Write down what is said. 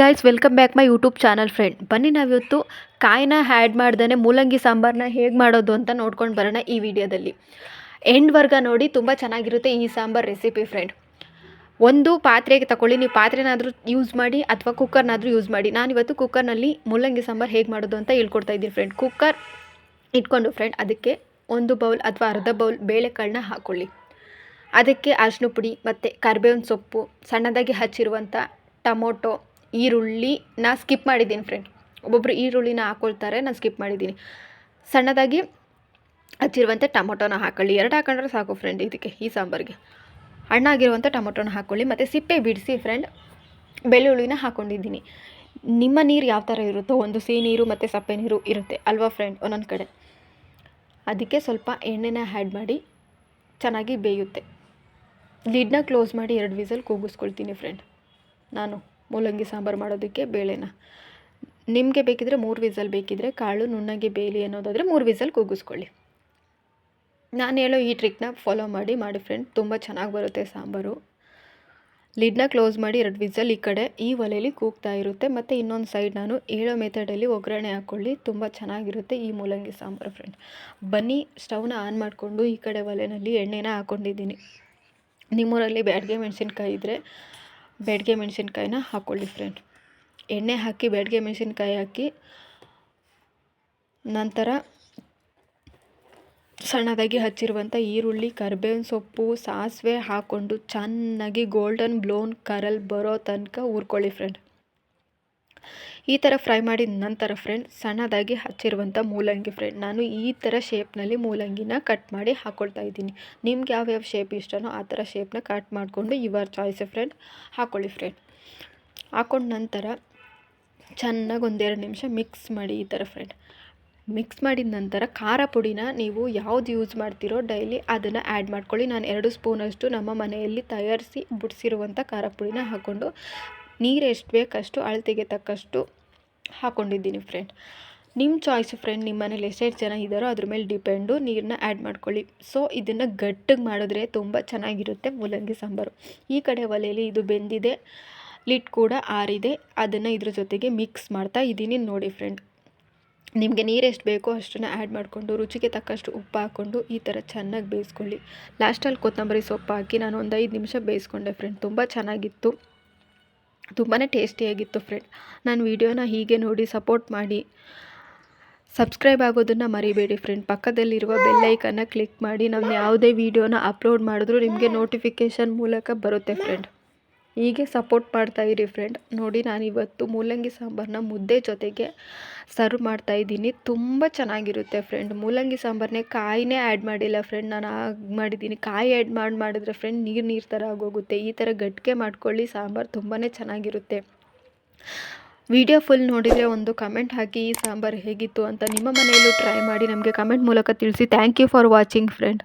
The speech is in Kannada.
Guys welcome back my YouTube channel friend ಬನ್ನಿ ನಾವಿವತ್ತು ಕಾಯಿನ ಆ್ಯಡ್ ಮಾಡ್ದೇ ಮೂಲಂಗಿ ಸಾಂಬಾರನ್ನ ಹೇಗೆ ಮಾಡೋದು ಅಂತ ನೋಡ್ಕೊಂಡು ಬರೋಣ ಈ ವಿಡಿಯೋದಲ್ಲಿ. ಎಂಡ್ವರ್ಗ ನೋಡಿ ತುಂಬ ಚೆನ್ನಾಗಿರುತ್ತೆ ಈ ಸಾಂಬಾರ್ ರೆಸಿಪಿ ಫ್ರೆಂಡ್ ಒಂದು ಪಾತ್ರೆಗೆ ತಗೊಳ್ಳಿ ನೀವು ಪಾತ್ರೆನಾದರೂ ಯೂಸ್ ಮಾಡಿ ಅಥವಾ ಕುಕ್ಕರ್ನಾದರೂ ಯೂಸ್ ಮಾಡಿ. ನಾನಿವತ್ತು ಕುಕ್ಕರ್ನಲ್ಲಿ ಮೂಲಂಗಿ ಸಾಂಬಾರು ಹೇಗೆ ಮಾಡೋದು ಅಂತ ಹೇಳ್ಕೊಡ್ತಾ ಇದ್ದೀನಿ ಫ್ರೆಂಡ್ ಕುಕ್ಕರ್ ಇಟ್ಕೊಂಡು ಫ್ರೆಂಡ್ ಅದಕ್ಕೆ ಒಂದು ಬೌಲ್ ಅಥವಾ ಅರ್ಧ ಬೌಲ್ ಬೇಳೆಕಾಳನ್ನ ಹಾಕ್ಕೊಳ್ಳಿ ಅದಕ್ಕೆ ಅರಿಶಿನ ಪುಡಿ ಮತ್ತು ಕರಿಬೇವಿನ ಸೊಪ್ಪು, ಸಣ್ಣದಾಗಿ ಹಚ್ಚಿರುವಂಥ ಟೊಮೊಟೊ ಈರುಳ್ಳಿನ ಸ್ಕಿಪ್ ಮಾಡಿದ್ದೀನಿ ಫ್ರೆಂಡ್ ಒಬ್ಬೊಬ್ಬರು ಈರುಳ್ಳಿನ ಹಾಕ್ಕೊಳ್ತಾರೆ ನಾನು ಸ್ಕಿಪ್ ಮಾಡಿದ್ದೀನಿ. ಸಣ್ಣದಾಗಿ ಹಚ್ಚಿರುವಂಥ ಟೊಮೊಟೊನ ಹಾಕೊಳ್ಳಿ. ಎರಡು ಹಾಕೊಂಡ್ರೆ ಸಾಕು ಫ್ರೆಂಡ್ ಇದಕ್ಕೆ, ಈ ಸಾಂಬಾರಿಗೆ. ಹಣ್ಣಾಗಿರುವಂಥ ಟೊಮೊಟೊನ ಹಾಕೊಳ್ಳಿ. ಮತ್ತು ಸಿಪ್ಪೆ ಬಿಡಿಸಿ ಫ್ರೆಂಡ್ ಬೆಳ್ಳುಳ್ಳಿನ ಹಾಕ್ಕೊಂಡಿದ್ದೀನಿ ನಿಮ್ಮ ನೀರು ಯಾವ ಥರ ಇರುತ್ತೋ, ಒಂದು ಸಿಹಿ ನೀರು ಮತ್ತು ಸಪ್ಪೆ ನೀರು ಇರುತ್ತೆ ಅಲ್ವಾ ಫ್ರೆಂಡ್ ಒಂದೊಂದು ಕಡೆ. ಅದಕ್ಕೆ ಸ್ವಲ್ಪ ಎಣ್ಣೆನ ಆ್ಯಡ್ ಮಾಡಿ, ಚೆನ್ನಾಗಿ ಬೇಯುತ್ತೆ. ಲಿಡ್ನ ಕ್ಲೋಸ್ ಮಾಡಿ ಎರಡು ವಿಸಲ್ ಕೂಗಿಸ್ಕೊಳ್ತೀನಿ ಫ್ರೆಂಡ್ ನಾನು. ಮೂಲಂಗಿ ಸಾಂಬಾರು ಮಾಡೋದಕ್ಕೆ ಬೇಳೆನ. ನಿಮಗೆ ಬೇಕಿದ್ರೆ ಮೂರು ವಿಸಲ್ ಬೇಕಿದ್ರೆ ಕಾಳು, ನುಣ್ಣಗೆ ಬೇಲಿ ಅನ್ನೋದಾದರೆ ಮೂರು ವಿಸಲ್ ಕೂಗಿಸ್ಕೊಳ್ಳಿ. ನಾನು ಹೇಳೋ ಈ ಟ್ರಿಕ್ನ ಫಾಲೋ ಮಾಡಿ ಮಾಡಿ ಫ್ರೆಂಡ್ ತುಂಬ ಚೆನ್ನಾಗಿ ಬರುತ್ತೆ ಸಾಂಬಾರು. ಲಿಡ್ನ ಕ್ಲೋಸ್ ಮಾಡಿ ಎರಡು ವಿಸಲ್ ಈ ಕಡೆ, ಈ ಒಲೆಯಲ್ಲಿ ಕೂಗ್ತಾ ಇರುತ್ತೆ. ಮತ್ತು ಇನ್ನೊಂದು ಸೈಡ್ ನಾನು ಹೇಳೋ ಮೆಥಡಲ್ಲಿ ಒಗ್ಗರಣೆ ಹಾಕ್ಕೊಳ್ಳಿ ತುಂಬ ಚೆನ್ನಾಗಿರುತ್ತೆ ಈ ಮೂಲಂಗಿ ಸಾಂಬಾರು ಫ್ರೆಂಡ್ ಬನ್ನಿ ಸ್ಟವ್ನ ಆನ್ ಮಾಡಿಕೊಂಡು ಈ ಕಡೆ ಒಲೆಯಲ್ಲಿ ಎಣ್ಣೆನ ಹಾಕ್ಕೊಂಡಿದ್ದೀನಿ ನಿಮ್ಮೂರಲ್ಲಿ ಬ್ಯಾಡ್ಗೆ ಮೆಣಸಿನ್ಕಾಯಿ ಇದ್ದರೆ ಬ್ಯಾಡಿಗೆ ಮೆಣಸಿನ್ಕಾಯಿನ ಹಾಕ್ಕೊಳ್ಳಿ ಫ್ರೆಂಡ್ ಎಣ್ಣೆ ಹಾಕಿ ಬೆಡ್ಗೆ ಮೆಣಸಿನ್ಕಾಯಿ ಹಾಕಿ ನಂತರ ಸಣ್ಣದಾಗಿ ಹಚ್ಚಿರುವಂಥ ಈರುಳ್ಳಿ, ಕರಿಬೇವಿನ ಸೊಪ್ಪು, ಸಾಸಿವೆ ಹಾಕ್ಕೊಂಡು ಚೆನ್ನಾಗಿ ಗೋಲ್ಡನ್ ಬ್ಲೌನ್ ಕರಲ್ ಬರೋ ತನಕ ಹುರ್ಕೊಳ್ಳಿ ಫ್ರೆಂಡ್ ಈ ಥರ ಫ್ರೈ ಮಾಡಿದ ನಂತರ ಫ್ರೆಂಡ್ ಸಣ್ಣದಾಗಿ ಹಚ್ಚಿರುವಂಥ ಮೂಲಂಗಿ ಫ್ರೆಂಡ್ ನಾನು ಈ ಥರ ಶೇಪ್ನಲ್ಲಿ ಮೂಲಂಗಿನ ಕಟ್ ಮಾಡಿ ಹಾಕ್ಕೊಳ್ತಾ ಇದ್ದೀನಿ. ನಿಮ್ಗೆ ಯಾವ್ಯಾವ ಶೇಪ್ ಇಷ್ಟನೋ ಆ ಥರ ಶೇಪ್ನ ಕಟ್ ಮಾಡಿಕೊಂಡು ಇವರ್ ಚಾಯ್ಸ್ ಫ್ರೆಂಡ್ ಹಾಕ್ಕೊಳ್ಳಿ ಫ್ರೆಂಡ್ ಹಾಕೊಂಡ ನಂತರ ಚೆನ್ನಾಗಿ ಒಂದೆರಡು ನಿಮಿಷ ಮಿಕ್ಸ್ ಮಾಡಿ ಈ ಥರ ಫ್ರೆಂಡ್ ಮಿಕ್ಸ್ ಮಾಡಿದ ನಂತರ ಖಾರ ಪುಡಿನ ನೀವು ಯಾವ್ದು ಯೂಸ್ ಮಾಡ್ತೀರೋ ಡೈಲಿ ಅದನ್ನು ಆ್ಯಡ್ ಮಾಡ್ಕೊಳ್ಳಿ. ನಾನು ಎರಡು ಸ್ಪೂನಷ್ಟು ನಮ್ಮ ಮನೆಯಲ್ಲಿ ತಯಾರಿಸಿ ಬಿಡಿಸಿರುವಂಥ ಖಾರ ಪುಡಿನ ಹಾಕ್ಕೊಂಡು ನೀರು ಎಷ್ಟು ಬೇಕಷ್ಟು ಅಳತೆಗೆ ತಕ್ಕಷ್ಟು ಹಾಕ್ಕೊಂಡಿದ್ದೀನಿ ಫ್ರೆಂಡ್ ನಿಮ್ಮ ಚಾಯ್ಸ್ ಫ್ರೆಂಡ್ ನಿಮ್ಮ ಮನೇಲಿ ಎಷ್ಟೆಷ್ಟು ಜನ ಇದ್ದಾರೋ ಅದ್ರ ಮೇಲೆ ಡಿಪೆಂಡು ನೀರನ್ನ ಆ್ಯಡ್ ಮಾಡ್ಕೊಳ್ಳಿ. ಸೊ ಇದನ್ನು ಗಟ್ಟಿಗೆ ಮಾಡಿದ್ರೆ ತುಂಬ ಚೆನ್ನಾಗಿರುತ್ತೆ ಮೂಲಂಗಿ ಸಾಂಬಾರು. ಈ ಕಡೆ ಒಲೆಯಲ್ಲಿ ಇದು ಬೆಂದಿದೆ ಲಿಟ್ ಕೂಡ ಆರಿದೆ. ಅದನ್ನು ಇದ್ರ ಜೊತೆಗೆ ಮಿಕ್ಸ್ ಮಾಡ್ತಾ ಇದ್ದೀನಿ ನೋಡಿ ಫ್ರೆಂಡ್ ನಿಮಗೆ ನೀರು ಎಷ್ಟು ಬೇಕೋ ಅಷ್ಟನ್ನು ಆ್ಯಡ್ ಮಾಡಿಕೊಂಡು, ರುಚಿಗೆ ತಕ್ಕಷ್ಟು ಉಪ್ಪು ಹಾಕ್ಕೊಂಡು ಈ ಥರ ಚೆನ್ನಾಗಿ ಬೇಯಿಸ್ಕೊಳ್ಳಿ. ಲಾಸ್ಟಲ್ಲಿ ಕೊತ್ತಂಬರಿ ಸೊಪ್ಪು ಹಾಕಿ ನಾನು ಒಂದು ಐದು ನಿಮಿಷ ಬೇಯಿಸ್ಕೊಂಡೆ ಫ್ರೆಂಡ್ ತುಂಬ ಚೆನ್ನಾಗಿತ್ತು. ತುಂಬಾ ಟೇಸ್ಟಿಯಾಗಿತ್ತು ಫ್ರೆಂಡ್ ನಾನು ವೀಡಿಯೋನ ಹೀಗೆ ನೋಡಿ ಸಪೋರ್ಟ್ ಮಾಡಿ. ಸಬ್ಸ್ಕ್ರೈಬ್ ಆಗೋದನ್ನು ಮರಿಬೇಡಿ ಫ್ರೆಂಡ್ ಪಕ್ಕದಲ್ಲಿರುವ ಬೆಲ್ಲೈಕನ್ನು ಕ್ಲಿಕ್ ಮಾಡಿ. ನಾವು ಯಾವುದೇ ವೀಡಿಯೋನ ಅಪ್ಲೋಡ್ ಮಾಡಿದ್ರೂ ನಿಮಗೆ ನೋಟಿಫಿಕೇಷನ್ ಮೂಲಕ ಬರುತ್ತೆ ಫ್ರೆಂಡ್ ಹೀಗೆ ಸಪೋರ್ಟ್ ಮಾಡ್ತಾ ಇರಿ ಫ್ರೆಂಡ್ ನೋಡಿ ನಾನು ಇವತ್ತು ಮೂಲಂಗಿ ಸಾಂಬಾರನ್ನ ಮುದ್ದೆ ಜೊತೆಗೆ ಸರ್ವ್ ಮಾಡ್ತಾ ಇದ್ದೀನಿ. ತುಂಬ ಚೆನ್ನಾಗಿರುತ್ತೆ ಫ್ರೆಂಡ್ ಮೂಲಂಗಿ ಸಾಂಬಾರನ್ನೇ ಕಾಯಿನೇ ಆ್ಯಡ್ ಮಾಡಿಲ್ಲ ಫ್ರೆಂಡ್ ನಾನು ಆಗಿ ಮಾಡಿದ್ದೀನಿ. ಕಾಯಿ ಆ್ಯಡ್ ಮಾಡಿ ಮಾಡಿದ್ರೆ ಫ್ರೆಂಡ್ ನೀರು ನೀರು ಥರ ಆಗೋಗುತ್ತೆ. ಈ ಥರ ಗಟ್ಟಿಗೆ ಮಾಡ್ಕೊಳ್ಳಿ ಸಾಂಬಾರು ತುಂಬಾ ಚೆನ್ನಾಗಿರುತ್ತೆ. ವಿಡಿಯೋ ಫುಲ್ ನೋಡಿದರೆ ಒಂದು ಕಮೆಂಟ್ ಹಾಕಿ ಈ ಸಾಂಬಾರು ಹೇಗಿತ್ತು ಅಂತ ನಿಮ್ಮ ಮನೆಯಲ್ಲೂ ಟ್ರೈ ಮಾಡಿ ನಮಗೆ ಕಮೆಂಟ್ ಮೂಲಕ ತಿಳಿಸಿ. Thank you for watching friend